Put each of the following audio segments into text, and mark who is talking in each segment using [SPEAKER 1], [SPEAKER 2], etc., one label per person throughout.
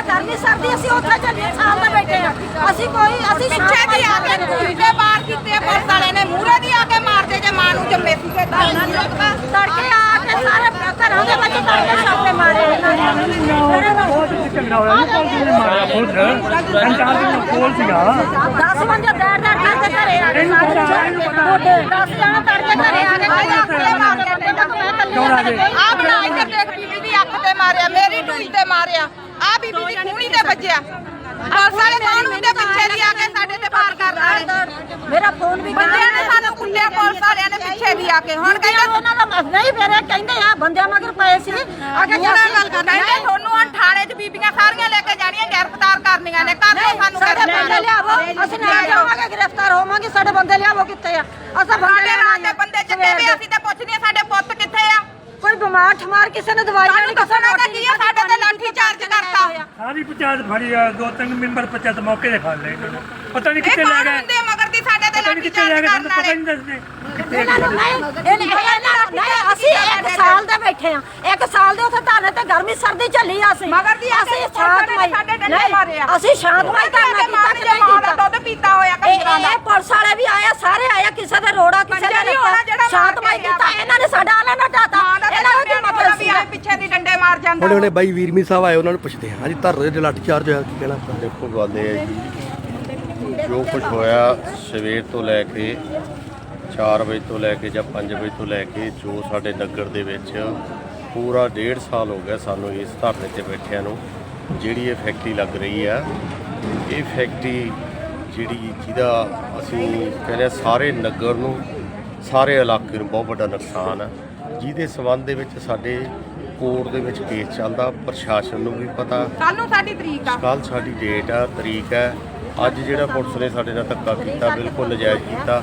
[SPEAKER 1] ਆ ਗਰਮੀ ਸਰਦੀ ਅਸੀਂ ਉੱਥੇ ਚੱਲੇ ਸਾਲ ਦੇ ਬੈਠੇ ਆ ਅਸੀਂ ਕੋਈ ਅਸੀਂ
[SPEAKER 2] ਪਿੱਛੇ ਦੀ ਆ ਕੇ ਕੁੱਤੇ ਬਾਹਰ ਕੀਤੇ ਪੁਲਿਸ ਵਾਲੇ ਨੇ ਮੂਹਰੇ ਦੀ ਆ ਕੇ ਮਾਰਦੇ ਜੇ ਮਾਂ ਨੂੰ ਜੰਮੇ ਸੀਗੇ ਤਾਂ ਨਹੀਂ
[SPEAKER 1] ਤੜਕੇ ਆ ਕੇ ਸਾਰੇ ਘਰਾਂ ਦੇ ਵਿੱਚ ਤੜਕੇ ਛਾਪੇ ਮਾਰੇ ਇਹਨਾਂ ਦਸ ਬੰਦੇ ਦੈੜ ਦੈੜ ਕਰਕੇ ਘਰੇ ਆ ਗਏ ਸਾਰੇ ਦਸ ਜਣੇ ਤੜਕੇ ਘਰੇ ਆ ਗਏ
[SPEAKER 2] ਆ ਬਣਾ ਇੱਧਰ ਦੇਖ ਬੀਬੀ ਦੀ ਅੱਖ ਤੇ ਮਾਰਿਆ ਮੇਰੀ ਢੂਈ ਤੇ ਮਾਰਿਆ। ਆ ਬੀਬੀ ਦੀ ਖੂਨੀ ਤੇ ਵੱਜਿਆ। ਪੁਲਿਸ ਵਾਲੇ ਕੌਣ ਹੁੰਦੇ ਪਿੱਛੇ ਦੀ ਆ ਕੇ ਸਾਡੇ ਤੇ ਪਾਰ ਕਰ ਰਹੇ
[SPEAKER 1] ਮੇਰਾ ਫੋਨ ਵੀ
[SPEAKER 2] ਬੰਦਿਆਂ ਨੇ ਸਾਨੂੰ ਕੁੱਟਿਆ ਪੁਲਿਸ ਵਾਲਿਆਂ ਨੇ ਪਿੱਛੇ ਦੀ ਆ ਕੇ। ਹੁਣ ਕਹਿੰਦੇ
[SPEAKER 1] ਉਹਨਾਂ ਦਾ ਮਸ ਨਹੀਂ ਫਿਰ ਇਹ ਕਹਿੰਦੇ ਆ ਬੰਦਿਆਂ ਮਗਰ ਪਏ ਸੀ। ਆ ਕੇ
[SPEAKER 2] ਕਿਹੜਾ ਗੱਲ ਕਰਨਾ ਕਹਿੰਦੇ ਤੁਹਾਨੂੰ ਹੁਣ ਥਾਣੇ 'ਚ ਬੀਬੀਆਂ ਸਾਰੀਆਂ ਲੈ ਕੇ ਜਾਣੀਆਂ ਗ੍ਰਿਫਤਾਰ ਕਰਨੀਆਂ ਨੇ। ਘਰ ਤੋਂ ਸਾਨੂੰ ਗ੍ਰਿਫਤਾਰ
[SPEAKER 1] ਲਿਆਵੋ ਅਸੀਂ ਨਾ ਜਾਵਾਂਗੇ ਗ੍ਰਿਫਤਾਰ ਹੋਵਾਂਗੇ। ਸਾਡੇ ਬੰਦੇ ਲਿਆਵੋ ਕਿੱਥੇ ਆ? ਅਸਾਂ ਬੰਦੇ
[SPEAKER 2] ਰਾਤ ਦੇ ਬੰਦੇ ਚੱਕੇ ਵੀ ਅਸੀਂ ਤੇ ਪੁੱਛਦੇ ਹਾਂ ਸਾਡੇ ਪੁੱਤ ਕਿੱਥੇ ਆ?
[SPEAKER 1] ਕੋਈ ਬਿਮਾਰ ਠਮਾਰ ਕਿਸੇ ਨੇ ਦਵਾਈ
[SPEAKER 2] ਸਾਨੂੰ
[SPEAKER 1] ਲੈਣੀ
[SPEAKER 2] ਦੱਸਣਾ ਤਾਂ ਕੀ ਆ ਸਾਡੇ ਤੇ ਲਾਠੀ ਚਾਰਜ ਕਰਤਾ
[SPEAKER 3] ਸਾਰੀ ਪੰਚਾਇਤ ਫੜੀ ਆ ਦੋ ਤਿੰਨ ਮੈਂਬਰ ਪੰਚਾਇਤ ਮੌਕੇ ਤੇ ਫੜ ਲਏ ਇਹਨਾਂ ਨੂੰ। ਪਤਾ ਨਹੀਂ ਕਿੱਥੇ ਲੈ ਗਏ।
[SPEAKER 2] ਹੁੰਦੇ ਆ ਮਗਰ ਦੀ ਸਾਡੇ ਤੇ
[SPEAKER 3] ਪਤਾ ਨਹੀਂ
[SPEAKER 2] ਲਾਠੀ
[SPEAKER 3] ਕਿੱਥੇ ਲੈ
[SPEAKER 2] ਚਾਰਜ
[SPEAKER 3] ਗਏ
[SPEAKER 2] ਕਰਨ
[SPEAKER 3] ਸਾਨੂੰ ਪਤਾ
[SPEAKER 2] ਵਾਲੇ?
[SPEAKER 3] ਨਹੀਂ ਦੱਸਦੇ।
[SPEAKER 1] ਇਹਨਾਂ ਨੂੰ ਨਹੀਂ ਇਹ ਇਹਨਾਂ ਨਹੀਂ ਅਸੀਂ ਇੱਕ ਸਾਲ ਦੇ ਬੈਠੇ ਆ ਇੱਕ ਸਾਲ ਦੇ ਉੱਥੇ ਧਾਨੇ ਤੇ ਗਰਮੀ ਸਰਦੀ ਚੱਲੀ ਆ ਅਸੀਂ।
[SPEAKER 2] ਮਗਰ ਦੀ ਆ ਕੇ
[SPEAKER 1] ਅਸੀਂ
[SPEAKER 2] ਪੁਲਿਸ ਵਾਲੇ
[SPEAKER 1] ਸ਼ਾਂਤਮਈ
[SPEAKER 2] ਨੇ ਸਾਡੇ ਡੰਡੇ
[SPEAKER 1] ਨਹੀਂ,
[SPEAKER 2] ਮਾਰੇ ਆ।
[SPEAKER 1] ਅਸੀਂ ਸ਼ਾਂਤਮਈ ਧਰਨਾ ਕੀਤਾ ਕਿ ਨਹੀਂ
[SPEAKER 2] ਮਾਂ ਦਾ
[SPEAKER 1] ਕੀਤਾ।
[SPEAKER 2] ਦੁੱਧ ਪੀਤਾ ਹੋਇਆ
[SPEAKER 1] ਇਹ
[SPEAKER 2] ਕੰਜਰਾਂ ਦਾ
[SPEAKER 1] ਇਹ ਪੁਲਿਸ ਵਾਲੇ ਵੀ ਆਏ ਆ, ਸਾਰੇ ਆਏ ਆ, ਕਿਸੇ ਦੇ ਰੋੜਾ ਕਿਸੇ
[SPEAKER 2] ਪੰਜਾ
[SPEAKER 1] ਦੇ
[SPEAKER 2] ਨਹੀਂ ਹੋਣਾ ਜਿਹੜਾ ਮਾਰ
[SPEAKER 1] ਸ਼ਾਂਤਮਈ
[SPEAKER 2] ਕੇ ਗਿਆ
[SPEAKER 1] ਕੀਤਾ ਇਹਨਾਂ ਨੇ ਸਾਡਾ ਆਲਾ ਨਾ
[SPEAKER 2] ਮਾਂ ਦਾ
[SPEAKER 1] ਇਹਨਾਂ ਨੂੰ ਕੀ
[SPEAKER 2] ਮਤਲਬ
[SPEAKER 1] ਮਤਲਬ
[SPEAKER 2] ਵੀ
[SPEAKER 1] ਸੀ
[SPEAKER 2] ਆ ਪਿੱਛੇ ਮਾਰ ਜਾਂਦਾ
[SPEAKER 4] ਹੁਣੇ ਹੁਣੇ ਬਾਈ ਵੀਰਮੀ ਸਾਹਿਬ ਆਏ ਉਹਨਾਂ ਨੂੰ ਪੁੱਛਦੇ ਹਾਂ। ਹਾਂਜੀ ਧਰਨੇ ਦੇ ਲਾਠੀ ਚਾਰਜ ਹੋਇਆ ਕੀ ਕਹਿਣਾ? ਆਪਾਂ?
[SPEAKER 5] ਦੇਖੋ ਗੱਲ ਇਹ ਹੈ ਜੀ। ਜੋ ਕੁਝ ਹੋਇਆ ਸਵੇਰ ਤੋਂ ਲੈ ਕੇ 4 ਵਜੇ ਤੋਂ ਲੈ ਕੇ ਜਾਂ 5 ਵਜੇ ਤੋਂ ਲੈ ਕੇ ਜੋ ਸਾਡੇ ਨਗਰ ਦੇ ਵਿੱਚ ਪੂਰਾ ਡੇਢ ਸਾਲ ਹੋ ਗਿਆ ਸਾਨੂੰ ਇਸ ਧਰਨੇ ਤੇ ਬੈਠਿਆਂ ਨੂੰ ਜਿਹੜੀ ਇਹ ਫੈਕਟਰੀ ਲੱਗ ਰਹੀ ਆ ਇਹ ਫੈਕਟਰੀ ਜਿਹੜੀ ਜਿਹਦਾ ਅਸੀਂ ਕਹਿੰਦੇ ਹਾਂ ਸਾਰੇ ਨਗਰ ਨੂੰ ਸਾਰੇ ਇਲਾਕੇ ਨੂੰ ਬਹੁਤ ਵੱਡਾ ਨੁਕਸਾਨ ਆ। ਜਿਹਦੇ ਸਬੰਧ ਦੇ ਵਿੱਚ ਸਾਡੇ ਕੋਰਟ ਦੇ ਵਿੱਚ ਕੇਸ ਚੱਲਦਾ ਪ੍ਰਸ਼ਾਸਨ ਨੂੰ ਵੀ ਪਤਾ।
[SPEAKER 2] ਕੱਲ ਨੂੰ ਸਾਡੀ ਤਰੀਕ ਆ।
[SPEAKER 5] ਕੱਲ ਸਾਡੀ ਡੇਟ ਆ ਤਰੀਕ ਹੈ। ਅੱਜ ਜਿਹੜਾ ਪੁਲਿਸ ਨੇ ਸਾਡੇ ਨਾਲ ਧੱਕਾ ਕੀਤਾ ਬਿਲਕੁਲ ਨਜਾਇਜ਼ ਕੀਤਾ।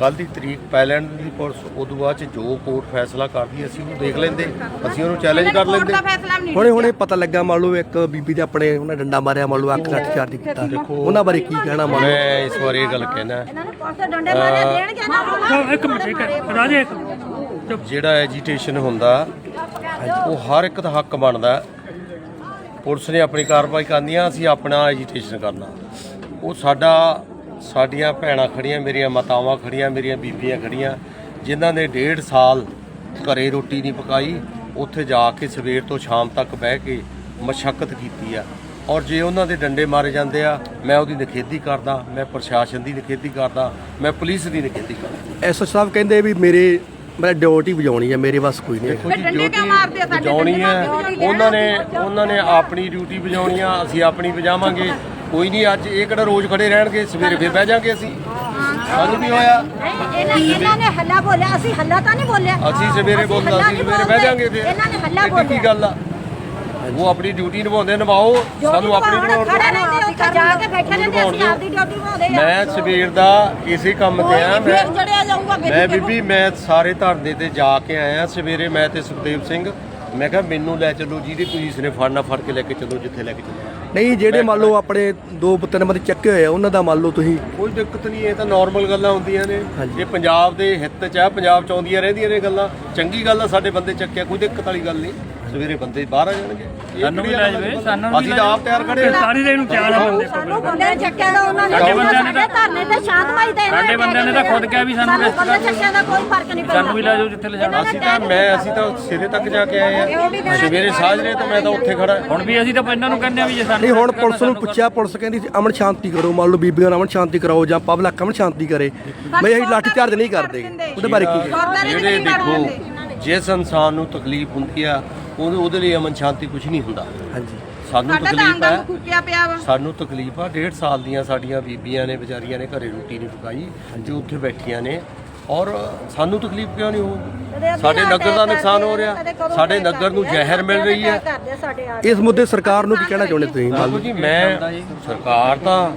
[SPEAKER 5] ਕੱਲ ਦੀ ਤਰੀਕ ਪੈ ਲੈਣ ਦੀ ਪੁਲਿਸ ਉਦੋਂ ਬਾਅਦ ਚ ਜੋ ਕੋਰਟ ਫੈਸਲਾ ਕਰਦੀ ਅਸੀਂ ਉਹ ਦੇਖ ਲੈਂਦੇ। ਅਸੀਂ ਉਹਨੂੰ ਚੈਲੰਜ ਕਰ
[SPEAKER 2] ਕੋਰਟ
[SPEAKER 5] ਲੈਂਦੇ।
[SPEAKER 2] ਦਾ ਫੈਸਲਾ ਵੀ ਨਹੀਂ
[SPEAKER 4] ਹੁਣੇ ਹੁਣੇ ਪਤਾ ਲੱਗਾ ਮੰਨ ਲਓ ਇੱਕ ਬੀਬੀ ਦੇ ਆਪਣੇ ਉਹਨੇ ਡੰਡਾ ਮਾਰਿਆ ਮੰਨ ਲਓ ਅੱਖ ਲਾਠੀ ਚਾਰਜ ਕੀਤਾ। ਉਹਨਾਂ ਬਾਰੇ ਕੀ ਕਹਿਣਾ ਮੰਨ ਲਓ?
[SPEAKER 5] ਮੈਂ ਇਸ ਵਾਰ ਇਹ ਗੱਲ ਕਹਿਣਾ।
[SPEAKER 1] ਇਹਨਾਂ ਨੇ ਪੁਲਿਸ ਦੇ ਡੰਡੇ ਦੇਣਗੇ ਨਾ
[SPEAKER 3] ਇੱਕ ਮਿੰਟ ਇੱਕ ਮਿੰਟ। ਰਾਜੇ ਇੱਕ ਚੁੱਪ
[SPEAKER 5] ਜਿਹੜਾ ਐਜੀਟੇਸ਼ਨ ਹੁੰਦਾ, ਉਹ ਹਰ ਇੱਕ ਦਾ ਹੱਕ ਬਣਦਾ। ਪੁਲਿਸ ਨੇ ਆਪਣੀ ਕਾਰਵਾਈ ਕਰਨੀ ਆ, ਅਸੀਂ ਆਪਣਾ ਐਜੀਟੇਸ਼ਨ ਕਰਨਾ। ਉਹ ਸਾਡਾ, ਸਾਡੀਆਂ ਭੈਣਾਂ ਖੜੀਆਂ, ਮੇਰੀਆਂ ਮਾਤਾਵਾਂ ਖੜੀਆਂ, ਮੇਰੀਆਂ ਬੀਬੀਆਂ ਖੜੀਆਂ, ਜਿਨ੍ਹਾਂ ਨੇ ਡੇਢ ਸਾਲ ਘਰੇ ਰੋਟੀ ਨਹੀਂ ਪਕਾਈ, ਉੱਥੇ ਜਾ ਕੇ ਸਵੇਰ ਤੋਂ ਸ਼ਾਮ ਤੱਕ ਬਹਿ ਕੇ ਮਸ਼ੱਕਤ ਕੀਤੀ ਆ। ਔਰ ਜੇ ਉਹਨਾਂ ਦੇ ਡੰਡੇ ਮਾਰੇ ਜਾਂਦੇ ਆ, ਮੈਂ ਉਹਦੀ ਨਿਖੇਧੀ ਕਰਦਾ, ਮੈਂ ਪ੍ਰਸ਼ਾਸਨ ਦੀ ਨਿਖੇਧੀ ਕਰਦਾ, ਮੈਂ ਪੁਲਿਸ ਦੀ ਨਿਖੇਧੀ ਕਰਦਾ।
[SPEAKER 4] ਐਸਓ ਸਾਹਿਬ ਕਹਿੰਦੇ ਵੀ ਮੇਰੇ ਮੈਂ ਡਿਊਟੀ ਵਜਾਉਣੀ ਹੈ ਮੇਰੇ ਵੱਸ ਕੋਈ ਨਹੀਂ।
[SPEAKER 5] ਜੀ
[SPEAKER 2] ਡੰਡੇ ਕਿਉਂ ਮਾਰਦੇ ਆ ਸਾਡੇ
[SPEAKER 5] ਵਜਾਉਣੀ ਹੈ? ਉਹਨਾਂ ਨੇ ਉਹਨਾਂ ਨੇ ਆਪਣੀ ਡਿਊਟੀ ਵਜਾਉਣੀ ਆ ਅਸੀਂ ਆਪਣੀ ਵਜਾਵਾਂਗੇ। ਕੋਈ ਨਹੀਂ ਅੱਜ ਇਹ ਕਿਹੜਾ ਰੋਜ਼ ਖੜੇ ਰਹਿਣਗੇ ਸਵੇਰੇ ਫਿਰ ਬਹਿ ਜਾਾਂਗੇ ਅਸੀਂ। ਸਾਨੂੰ ਵੀ ਹੋਇਆ?
[SPEAKER 1] ਨਹੀਂ ਇਹਨਾਂ ਇਹਨਾਂ ਨੇ ਹੱਲਾ ਬੋਲਿਆ ਅਸੀਂ ਹੱਲਾ ਤਾਂ ਨਹੀਂ ਬੋਲਿਆ।
[SPEAKER 5] ਅਸੀਂ ਸਵੇਰੇ ਬੋਲਦਾ ਅਸੀਂ ਸਵੇਰੇ ਬਹਿ ਜਾਾਂਗੇ ਫਿਰ।
[SPEAKER 1] ਇਹਨਾਂ ਨੇ ਹੱਲਾ
[SPEAKER 5] ਇਹ
[SPEAKER 1] ਬੋਲਿਆ।
[SPEAKER 5] ਕੀ ਗੱਲ ਆ? ਉਹ ਆਪਣੀ ਡਿਊਟੀ ਨਿਭਾਉਂਦੇ ਨਿਭਾਓ। ਸਾਨੂੰ ਆਪਣੀ ਨਿਭਾਉਣ
[SPEAKER 1] ਖੜੇ
[SPEAKER 5] ਦਿਓ।
[SPEAKER 1] ਰਹਿੰਦੇ ਉੱਥੇ ਜਾ ਕੇ ਬੈਠੇ ਰਹਿੰਦੇ ਅਸੀਂ ਆਪਦੀ ਡਿਊਟੀ ਨਿਭਾਉਂਦੇ ਆ।
[SPEAKER 5] ਮੈਂ ਸਵੇਰ ਦਾ ਇਸੇ ਕੰਮ ਤੇ ਆ ਮੈਂ
[SPEAKER 1] ਫਿਰ ਜੜਿਆ ਜਾਊਗਾ
[SPEAKER 5] ਮੈਂ ਬੀਬੀ ਮੈਂ ਸਾਰੇ ਧਰਨੇ ਤੇ ਜਾ ਕੇ ਆਇਆ ਸਵੇਰੇ ਮੈਂ ਤੇ ਸੁਖਦੇਵ ਸਿੰਘ। ਮੈਂ ਕਿਹਾ ਮੈਨੂੰ ਲੈ ਚੱਲੋ ਜਿਹਦੀ ਪੁਲਿਸ ਨੇ ਫੜਨਾ ਫੜ ਕੇ ਲੈ ਕੇ ਚੱਲੋ ਜਿੱਥੇ ਲੈ ਕੇ ਚੱਲੋ।
[SPEAKER 4] ਨਹੀਂ ਜਿਹੜੇ ਮੰਨ ਲਓ ਆਪਣੇ ਦੋ ਤਿੰਨ ਬੰਦੇ ਚੱਕੇ ਹੋਏ ਆ ਉਹਨਾਂ ਦਾ ਮੰਨ ਲਓ ਤੁਸੀਂ।
[SPEAKER 5] ਕੋਈ ਦਿੱਕਤ ਨਹੀਂ ਇਹ ਤਾਂ ਨਾਰਮਲ ਗੱਲਾਂ ਹੁੰਦੀਆਂ ਨੇ। ਇਹ ਪੰਜਾਬ ਦੇ ਹਿੱਤ 'ਚ ਆ ਪੰਜਾਬ 'ਚ ਆਉਂਦੀਆਂ ਰਹਿੰਦੀਆਂ ਨੇ ਗੱਲਾਂ। ਚੰਗੀ ਗੱਲ ਆ ਸਾਡੇ ਬੰਦੇ ਚੱਕਿਆ ਕੋਈ ਦਿੱਕਤ ਵਾਲੀ ਗੱਲ ਨਹੀਂ। ਸਵੇਰੇ ਬੰਦੇ ਬਾਹਰ ਆ ਜਾਣਗੇ। ਇਹ
[SPEAKER 3] ਸਾਨੂੰ ਵੀ
[SPEAKER 5] ਕਿਹੜੀ
[SPEAKER 3] ਲੈ
[SPEAKER 5] ਗੱਲ ਆ?
[SPEAKER 3] ਜਾਵੇ, ਸਾਨੂੰ ਵੀ
[SPEAKER 5] ਅਸੀਂ
[SPEAKER 3] ਲੈ
[SPEAKER 5] ਤਾਂ ਆਪ ਤਿਆਰ ਖੜੇ ਆ।
[SPEAKER 3] ਸਾਰੀ ਦੇ ਨੂੰ ਚਾਰ ਆ ਬੰਦੇ
[SPEAKER 1] ਸਾਨੂੰ ਬੰਦੇ ਚੱਕਿਆ ਦਾ ਉਹਨਾਂ ਨੇ
[SPEAKER 3] ਸਾਡੇ ਬੰਦਿਆਂ ਨੇ
[SPEAKER 1] ਸਾਡੇ ਧਰਨੇ ਤੇ ਸ਼ਾਂਤਮਈ ਦੇ
[SPEAKER 3] ਸਾਡੇ ਬੰਦਿਆਂ ਨੇ ਤਾਂ ਖੁਦ ਕਿਹਾ ਵੀ ਸਾਨੂੰ ਰੈਸਟ
[SPEAKER 1] ਬੰਦੇ ਚੱਕਿਆ ਦਾ ਕੋਈ ਫ਼ਰਕ ਨਹੀਂ ਪੈਂਦਾ।
[SPEAKER 3] ਸਾਨੂੰ ਵੀ ਲੈ ਜਾਓ ਜਿੱਥੇ ਲੈ ਜਾਣਾ
[SPEAKER 5] ਅਸੀਂ ਤਾਂ ਮੈਂ ਅਸੀਂ ਤਾਂ ਸਿਰੇ ਤੱਕ ਜਾ ਕੇ ਆਏ ਆ। ਸਵੇਰੇ ਸਾਜਰੇ ਤੋਂ ਮੈਂ ਤਾਂ ਉੱਥੇ ਖੜਾ।
[SPEAKER 3] ਹੁਣ ਵੀ ਅਸੀਂ ਤਾਂ ਇਹਨਾਂ ਨੂੰ ਕਹਿੰਦੇ ਆ ਵੀ ਜੇ ਸਾਨੂੰ
[SPEAKER 4] ਨਹੀਂ ਹੁਣ ਪੁਲਿਸ ਨੂੰ ਪੁੱਛਿਆ ਪੁਲਿਸ ਕਹਿੰਦੀ ਸੀ ਅਮਨ ਸ਼ਾਂਤੀ ਕਰੋ ਮੰਨ ਲਓ ਬੀਬੀਆਂ ਨੂੰ ਅਮਨ ਸ਼ਾਂਤੀ ਕਰਾਓ ਜਾਂ ਪਬਲਿਕ ਅਮਨ ਸ਼ਾਂਤੀ ਕਰੇ। ਮੈਂ ਇਹ ਲਾਠੀ ਚਾਰਜ ਨਹੀਂ ਕਰਦੇ। ਉਹਦੇ ਬਾਰੇ ਕੀ
[SPEAKER 5] ਜਿਹੜੇ ਦੇਖੋ ਜਿਸ ਇਨਸਾਨ ਨੂੰ ਤਕਲੀਫ ਹੁੰਦੀ ਆ ਉਹਦੇ ਉਹਦੇ ਲਈ ਅਮਨ ਸ਼ਾਂਤੀ ਕੁਝ ਨਹੀਂ ਹੁੰਦਾ।
[SPEAKER 4] ਹਾਂਜੀ।
[SPEAKER 5] ਸਾਨੂੰ
[SPEAKER 2] ਸਾਡਾ ਤਾਂ
[SPEAKER 5] ਤਕਲੀਫ ਹੈ।
[SPEAKER 2] ਨੂੰ ਫੂਕਿਆ ਪਿਆ ਵਾ।
[SPEAKER 5] ਸਾਨੂੰ ਤਕਲੀਫ ਆ ਡੇਢ ਸਾਲ ਦੀਆਂ ਸਾਡੀਆਂ ਬੀਬੀਆਂ ਨੇ ਵਿਚਾਰੀਆਂ ਨੇ ਘਰੇ ਰੋਟੀ ਨਹੀਂ ਪਕਾਈ ਜੋ ਉੱਥੇ ਬੈਠੀਆਂ ਨੇ। ਔਰ ਸਾਨੂੰ ਤਕਲੀਫ ਕਿਉਂ ਨਹੀਂ ਹੋਊਗੀ ਸਾਡੇ ਨਗਰ ਦਾ ਨੁਕਸਾਨ ਹੋ ਰਿਹਾ। ਸਾਡੇ ਨਗਰ ਨੂੰ ਜ਼ਹਿਰ ਮਿਲ ਰਹੀ ਹੈ।
[SPEAKER 1] ਕਰਦੇ ਸਾਡੇ ਆ
[SPEAKER 4] ਇਸ ਮੁੱਦੇ ਸਰਕਾਰ ਨੂੰ ਕੀ ਕਹਿਣਾ ਚਾਹੁੰਦੇ ਤੁਸੀਂ?
[SPEAKER 5] ਜੀ ਮੈਂ ਸਰਕਾਰ ਤਾਂ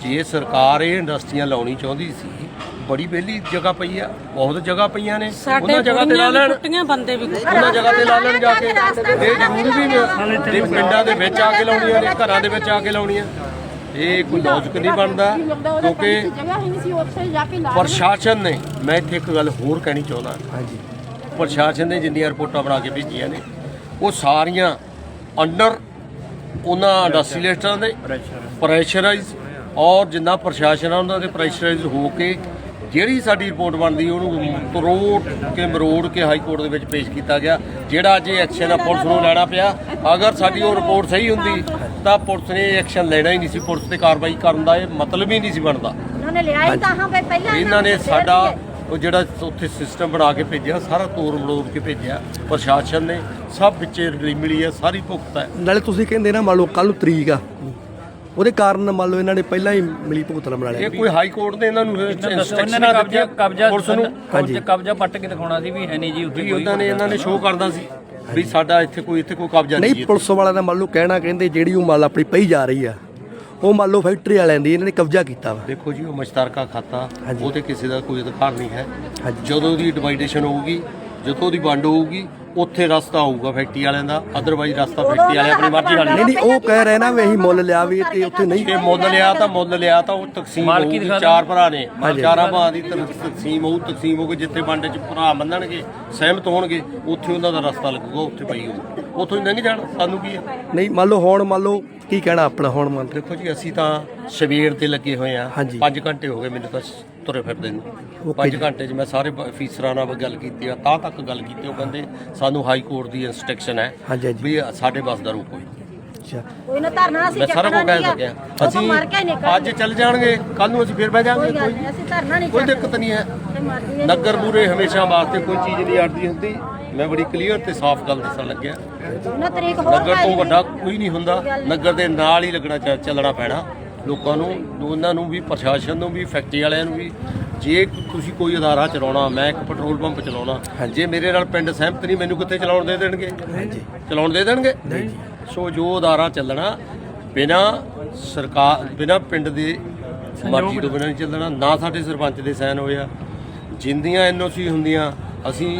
[SPEAKER 5] ਜੇ ਸਰਕਾਰ ਇਹ ਇੰਡਸਟਰੀਆਂ ਲਾਉਣੀ ਚਾਹੁੰਦੀ ਸੀ ਬੜੀ ਵਿਹਲੀ ਜਗ੍ਹਾ ਪਈ ਆ ਬਹੁਤ ਜਗ੍ਹਾ ਪਈਆਂ ਨੇ। ਉਹਨਾਂ ਜਗ੍ਹਾ ਤੇ ਲਾ ਲੈਣ।
[SPEAKER 6] ਕੁੱਟੀਆਂ ਬੰਦੇ ਵੀ
[SPEAKER 5] ਉਹਨਾਂ ਜਗ੍ਹਾ ਤੇ ਲਾ ਲੈਣ ਜਾ ਕੇ। ਇਹ ਜ਼ਰੂਰੀ ਵੀ ਜੇ ਪਿੰਡਾਂ ਦੇ ਵਿੱਚ ਆ ਕੇ ਲਾਉਣੀਆਂ ਨੇ ਘਰਾਂ ਦੇ ਵਿੱਚ ਆ ਕੇ ਲਾਉਣੀਆਂ। ਇਹ ਕੋਈ ਲੌਜਿਕ ਨਹੀਂ ਬਣਦਾ ਕਿਉਂਕਿ
[SPEAKER 6] ਜਗ੍ਹਾ ਹੀ ਨਹੀਂ ਸੀ ਉੱਥੇ ਜਾ ਕੇ ਲਾ
[SPEAKER 5] ਪ੍ਰਸ਼ਾਸਨ ਨੇ ਮੈਂ ਇੱਥੇ ਇੱਕ ਗੱਲ ਹੋਰ ਕਹਿਣੀ ਚਾਹੁੰਦਾ।
[SPEAKER 4] ਹਾਂਜੀ।
[SPEAKER 5] ਪ੍ਰਸ਼ਾਸਨ ਨੇ ਜਿੰਨੀਆਂ ਰਿਪੋਰਟਾਂ ਬਣਾ ਕੇ ਭੇਜੀਆਂ ਨੇ ਉਹ ਸਾਰੀਆਂ ਅੰਡਰ ਉਹਨਾਂ ਇੰਡਸਟਰੀਅਲਿਸਟਾਂ ਦੇ ਪ੍ਰੈਸ਼ਰਾਈਜ਼ ਔਰ ਜਿੰਨਾ ਪ੍ਰਸ਼ਾਸਨ ਆ ਉਹਨਾਂ ਦੇ ਪ੍ਰੈਸ਼ਰਾਈਜ਼ ਹੋ ਕੇ ਜਿਹੜੀ ਸਾਡੀ ਰਿਪੋਰਟ ਬਣਦੀ ਉਹਨੂੰ ਤਰੋੜ ਕੇ ਮਰੋੜ ਕੇ ਹਾਈ ਕੋਰਟ ਦੇ ਵਿੱਚ ਪੇਸ਼ ਕੀਤਾ ਗਿਆ। ਜਿਹੜਾ ਅੱਜ ਇਹ ਐਕਸ਼ਨ ਆ ਪੁਲਿਸ ਨੂੰ ਲੈਣਾ ਪਿਆ। ਅਗਰ ਸਾਡੀ ਉਹ ਰਿਪੋਰਟ ਸਹੀ ਹੁੰਦੀ ਤਾਂ ਪੁਲਿਸ ਨੇ ਐਕਸ਼ਨ ਲੈਣਾ ਹੀ ਨਹੀਂ ਸੀ। ਪੁਲਿਸ ਤੇ ਕਾਰਵਾਈ ਕਰਨ ਦਾ ਇਹ ਮਤਲਬ ਹੀ ਨਹੀਂ ਸੀ ਬਣਦਾ।
[SPEAKER 1] ਉਹਨਾਂ ਨੇ ਲਿਆ ਹੀ ਤਾਂ ਹਾਂ ਵੀ ਪਹਿਲਾਂ
[SPEAKER 5] ਇਹਨਾਂ ਨੇ ਸਾਡਾ ਉਹ ਜਿਹੜਾ ਉੱਥੇ ਸਿਸਟਮ ਬਣਾ ਕੇ ਭੇਜਿਆ ਸਾਰਾ ਤੋੜ ਮਰੋੜ ਕੇ ਭੇਜਿਆ। ਪ੍ਰਸ਼ਾਸਨ ਨੇ ਸਭ ਵਿੱਚੇ ਰਲੀ ਮਿਲੀ ਹੈ ਸਾਰੀ ਭੁਗਤ ਹੈ।
[SPEAKER 4] ਨਾਲੇ ਤੁਸੀਂ ਕਹਿੰਦੇ ਨਾ ਮੰਨ ਲਓ ਕੱਲ ਨੂੰ ਤਰੀਕ ਆ। ਉਹਦੇ ਕਾਰਨ ਮੰਨ ਲਓ ਇਹਨਾਂ ਨੇ ਪਹਿਲਾਂ ਹੀ ਮਿਲੀ ਭੁਗਤਣਾ ਬਣਾ ਲਿਆ
[SPEAKER 5] ਇਹ ਕੋਈ ਹਾਈ ਕੋਰਟ ਨੇ ਇਹਨਾਂ ਨੂੰ
[SPEAKER 6] ਉਹਨਾਂ ਨੇ ਕਬਜ਼ਾ ਕਬਜ਼ਾ
[SPEAKER 5] ਪੁਲਿਸ ਨੂੰ?
[SPEAKER 6] ਹਾਂਜੀ। ਕਬਜ਼ਾ ਪੱਟ ਕੇ ਦਿਖਾਉਣਾ ਸੀ ਵੀ ਹੈ ਨਹੀਂ ਜੀ ਉੱਥੇ ਕੋਈ
[SPEAKER 5] ਉਹਨਾਂ ਨੇ ਇਹਨਾਂ ਨੇ ਸ਼ੋਅ ਕਰਦਾ ਸੀ ਵੀ ਸਾਡਾ ਇੱਥੇ ਕੋਈ ਇੱਥੇ ਕੋਈ ਕਬਜ਼ਾ ਨਹੀਂ
[SPEAKER 4] ਨਹੀਂ ਪੁਲਿਸ ਵਾਲਿਆਂ ਦਾ ਮੰਨ ਲਓ ਕਹਿਣਾ ਕਹਿੰਦੇ ਜਿਹੜੀ ਉਹ ਮਾਲ ਆਪਣੀ ਪਈ ਜਾ ਰਹੀ ਆ ਉਹ ਮੰਨ ਲਓ ਫੈਕਟਰੀ ਵਾਲਿਆਂ ਦੀ ਇਹਨਾਂ ਨੇ ਕਬਜ਼ਾ ਕੀਤਾ ਵਾ।
[SPEAKER 5] ਦੇਖੋ ਜੀ ਉਹ ਮਸ਼ਤਰਕਾ ਖਾਤਾ
[SPEAKER 4] ਹਾਂਜੀ।
[SPEAKER 5] ਉਹ ਤੇ ਕਿਸੇ ਦਾ ਕੋਈ ਅਧਿਕਾਰ ਨਹੀਂ ਹੈ। ਜਦੋਂ ਦੀ ਡਿਵਾਈਡੇਸ਼ਨ ਹੋਊਗੀ ਜਦੋਂ ਦੀ ਵੰਡ ਹੋਊਗੀ ਉੱਥੇ ਰਸਤਾ ਆਊਗਾ ਫੈਕਟਰੀ ਵਾਲਿਆਂ ਦਾ ਅਦਰਵਾਈਜ਼ ਰਸਤਾ ਫੈਕਟਰੀ ਵਾਲੇ ਆਪਣੀ ਮਰਜ਼ੀ ਨਾਲ
[SPEAKER 4] ਨਹੀਂ ਨਹੀਂ ਉਹ ਕਹਿ ਰਹੇ ਨਾ ਵੀ ਅਸੀਂ ਮੁੱਲ ਲਿਆ ਵੀ ਤੇ ਉੱਥੇ ਨਹੀਂ
[SPEAKER 5] ਜੇ ਮੁੱਲ ਲਿਆ ਤਾਂ ਮੁੱਲ ਲਿਆ ਤਾਂ ਉਹ ਤਕਸੀਮ
[SPEAKER 6] ਮਾਲਕੀ
[SPEAKER 5] ਹੋਊਗੀ। ਚਾਰ ਭਰਾ ਨੇ। ਚਾਰਾਂ ਭਰਾ ਦੀ ਤਕ- ਤਕਸੀਮ ਹੋਊ ਤਕਸੀਮ ਹੋਊਗੀ ਜਿੱਥੇ ਵੰਡ ਚ ਭਰਾ ਮੰਨਣਗੇ ਸਹਿਮਤ ਹੋਣਗੇ ਉੱਥੇ ਉਹਨਾਂ ਦਾ ਰਸਤਾ ਲੱਗੂਗਾ ਉੱਥੇ ਪਈ ਹੋਊ ਉੱਥੋਂ ਹੀ ਲੰਘ ਜਾਣ ਸਾਨੂੰ ਕੀ ਹੈ
[SPEAKER 4] ਨਹੀਂ ਮੰਨ ਲਓ ਹੁਣ ਮੰਨ ਲਓ ਕੀ ਕਹਿਣਾ ਆਪਣਾ ਹੁਣ ਮੰਨ
[SPEAKER 5] ਦੇਖੋ ਜੀ ਅਸੀਂ ਤਾਂ ਸਵੇਰ ਤੇ ਲੱਗੇ ਹੋਏ ਆ
[SPEAKER 4] ਹਾਂਜੀ।
[SPEAKER 5] 5 ਘੰਟੇ ਹੋ ਗਏ ਮੈਨੂੰ ਤਾਂ ਤੁਰੇ ਫਿਰਦੇ ਨੂੰ
[SPEAKER 4] Okay
[SPEAKER 5] 5
[SPEAKER 4] ਜੀ।
[SPEAKER 5] ਘੰਟੇ 'ਚ ਮੈਂ ਸਾਰੇ ਅਫੀਸਰਾਂ ਨਾਲ ਗੱਲ ਕੀਤੀ ਆ ਤਾਂ ਤੱਕ ਗੱਲ ਕੀਤੀ ਉਹ ਕਹਿੰਦੇ ਸਾਨੂੰ ਹਾਈ ਕੋਰਟ ਦੀ ਇਨਸਟਰਕਸ਼ਨ ਹੈ
[SPEAKER 4] ਹਾਂਜੀ, ਹਾਂਜੀ।
[SPEAKER 5] ਵੀ ਸਾਡੇ ਬਸ ਦਾ ਰੂਪ ਕੋਈ
[SPEAKER 4] ਅੱਛਾ।
[SPEAKER 1] ਕੋਈ ਨਾ ਧਰਨਾ ਅਸੀਂ
[SPEAKER 5] ਮੈਂ ਸਾਰਾ ਕੁਝ ਕਹਿ ਸਕਿਆ।
[SPEAKER 1] ਅਸੀਂ ਮਰ ਕੇ
[SPEAKER 5] ਅਸੀਂ
[SPEAKER 1] ਨਿਕਲ
[SPEAKER 5] ਅੱਜ ਚੱਲ ਜਾਣਗੇ ਕੱਲ ਨੂੰ ਅਸੀਂ ਫਿਰ ਬਹਿ ਜਾਾਂਗੇ
[SPEAKER 1] ਕੋਈ ਗੱਲ
[SPEAKER 5] ਕੋਈ
[SPEAKER 1] ਨਹੀਂ ਅਸੀਂ ਧਰਨਾ ਨਹੀਂ
[SPEAKER 5] ਕੋਈ। ਦਿੱਕਤ ਨਹੀਂ ਹੈ।
[SPEAKER 1] ਤੇ ਮਰਜ਼ੀ ਹੈ।
[SPEAKER 5] ਨਗਰ ਮੂਰੇ ਹਮੇਸ਼ਾ ਵਾਸਤੇ ਕੋਈ ਚੀਜ਼ ਨਹੀਂ ਅੜਦੀ ਹੁੰਦੀ। ਮੈਂ ਬੜੀ ਕਲੀਅਰ ਤੇ ਸਾਫ਼ ਗੱਲ ਦੱਸਣ ਲੱਗਿਆ।
[SPEAKER 1] ਉਹਨਾਂ ਤਰੀਕ ਹੋਰ
[SPEAKER 5] ਨਗਰ ਤੋਂ। ਵੱਡਾ ਕੋਈ ਨਹੀਂ ਹੁੰਦਾ। ਨਗਰ ਦੇ ਨਾਲ ਹੀ ਲੱਗਣਾ ਚ- ਚੱਲਣਾ ਪੈਣਾ। ਲੋਕਾਂ ਨੂੰ ਉਹਨਾਂ ਨੂੰ ਵੀ ਪ੍ਰਸ਼ਾਸਨ ਨੂੰ ਵੀ ਫੈਕਟਰੀ ਵਾਲਿਆਂ ਨੂੰ ਵੀ। ਜੇ ਤੁਸੀਂ ਕੋਈ ਅਦਾਰਾ ਚਲਾਉਣਾ ਮੈਂ ਇੱਕ ਪੈਟਰੋਲ ਪੰਪ ਚਲਾਉਣਾ ਜੇ ਮੇਰੇ ਨਾਲ ਪਿੰਡ ਸਹਿਮਤ ਨਹੀਂ ਮੈਨੂੰ ਕਿੱਥੇ ਚਲਾਉਣ ਦੇ ਦੇਣਗੇ? ਚਲਾਉਣ ਦੇ ਦੇਣਗੇ? ਸੋ ਜੋ ਅਦਾਰਾ ਚੱਲਣਾ ਬਿਨਾ ਸਰਕਾਰ ਬਿਨਾ ਪਿੰਡ ਦੇ ਮਰਜ਼ੀ ਤੋਂ ਬਿਨਾਂ ਨਹੀਂ ਚੱਲਣਾ ਨਾ ਸਾਡੇ ਸਰਪੰਚ ਦੇ ਸਾਈਨ ਹੋਏ ਆ। ਜਿੰਦੀਆਂ ਐਨਓਸੀ ਹੁੰਦੀਆਂ ਅਸੀਂ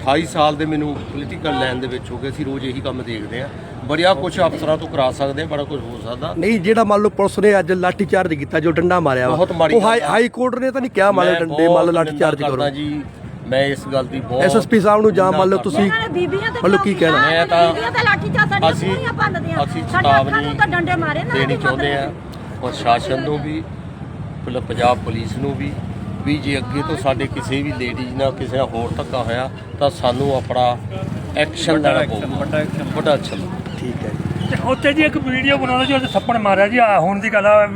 [SPEAKER 5] 28 ਸਾਲ ਦੇ ਮੈਨੂੰ ਪੋਲੀਟੀਕਲ ਲਾਈਨ ਦੇ ਵਿੱਚ ਹੋ ਗਏ ਅਸੀਂ ਰੋਜ਼ ਇਹੀ ਕੰਮ ਦੇਖਦੇ ਆ। ਬੜਿਆ ਕੁਝ ਅਫਸਰਾਂ ਤੋਂ ਕਰਾ ਸਕਦੇ ਬੜਾ ਕੁਝ ਹੋ ਸਕਦਾ।
[SPEAKER 4] ਨਹੀਂ ਜਿਹੜਾ ਮੰਨ ਲਓ ਪੁਲਿਸ ਨੇ ਅੱਜ ਲਾਠੀ ਚਾਰਜ ਕੀਤਾ ਜੋ ਡੰਡਾ ਮਾਰਿਆ ਵਾ
[SPEAKER 5] ਬਹੁਤ ਮਾੜੀ
[SPEAKER 4] ਉਹ ਹਾਈ
[SPEAKER 5] ਗੱਲ ਆ।
[SPEAKER 4] ਹਾਈ ਕੋਰਟ ਨੇ ਤਾਂ ਨਹੀਂ ਕਿਹਾ ਮੰਨ ਲਓ
[SPEAKER 5] ਮੈਂ
[SPEAKER 4] ਡੰਡੇ ਮੰਨ ਲਓ
[SPEAKER 5] ਬਹੁਤ
[SPEAKER 4] ਲਾਠੀ ਚਾਰਜ
[SPEAKER 5] ਨਿੰਦਾ
[SPEAKER 4] ਕਰੋ।
[SPEAKER 5] ਕਰਦਾ ਜੀ। ਮੈਂ ਇਸ ਗੱਲ ਦੀ ਬਹੁਤ
[SPEAKER 4] ਐਸਐਸਪੀ ਸਾਹਿਬ ਨੂੰ ਜਾਂ ਮੰਨ ਲਓ ਤੁਸੀਂ
[SPEAKER 1] ਇਹਨਾਂ ਨੇ ਬੀਬੀਆਂ ਤੇ
[SPEAKER 4] ਮਤਲਬ ਕੀ ਕਹਿਣਾ?
[SPEAKER 5] ਮੈਂ ਤਾਂ-
[SPEAKER 1] ਬੀਬੀਆਂ ਤੇ ਲਾਠੀ ਚਾ ਸਾਡੀਆਂ
[SPEAKER 5] ਅਸੀਂ-
[SPEAKER 1] ਪੂਰੀਆਂ ਭੰਨਦੀਆਂ
[SPEAKER 5] ਅਸੀਂ
[SPEAKER 1] ਸਾਡੀਆਂ ਅੱਖਾਂ
[SPEAKER 5] ਚੇਤਾਵਨੀ
[SPEAKER 1] ਨੂੰ ਤਾਂ ਡੰਡੇ ਮਾਰੇ ਨਾ
[SPEAKER 5] ਦੇਣੀ ਚਾਹੁੰਦੇ ਆ। ਪ੍ਰਸ਼ਾਸਨ ਨੂੰ ਵੀ ਪੁਲ- ਪੰਜਾਬ ਪੁਲਿਸ ਨੂੰ ਵੀ ਵੀ ਜੇ ਅੱਗੇ ਤੋਂ ਸਾਡੇ ਕਿਸੇ ਵੀ ਲੇਡੀਜ਼ ਨਾਲ ਕਿਸੇ ਨਾਲ ਹੋਰ ਧੱਕਾ ਹੋਇਆ ਤਾਂ ਸਾਨੂੰ ਆਪਣਾ ਐਕਸ਼ਨ ਲੈਣਾ ਪਊਗਾ। ਵੱਡਾ ਐਕਸ਼ਨ
[SPEAKER 4] ਠੀਕ ਹੈ ਜੀ।
[SPEAKER 3] ਤੇ ਉੱਥੇ ਜੀ ਇੱਕ ਵੀਡੀਓ ਬਣਾਉਂਦਾ ਜੀ, ਉਹਦੇ ਥੱਪੜ ਮਾਰਿਆ ਜੀ, ਆਹ ਹੁਣ ਦੀ ਗੱਲ ਆ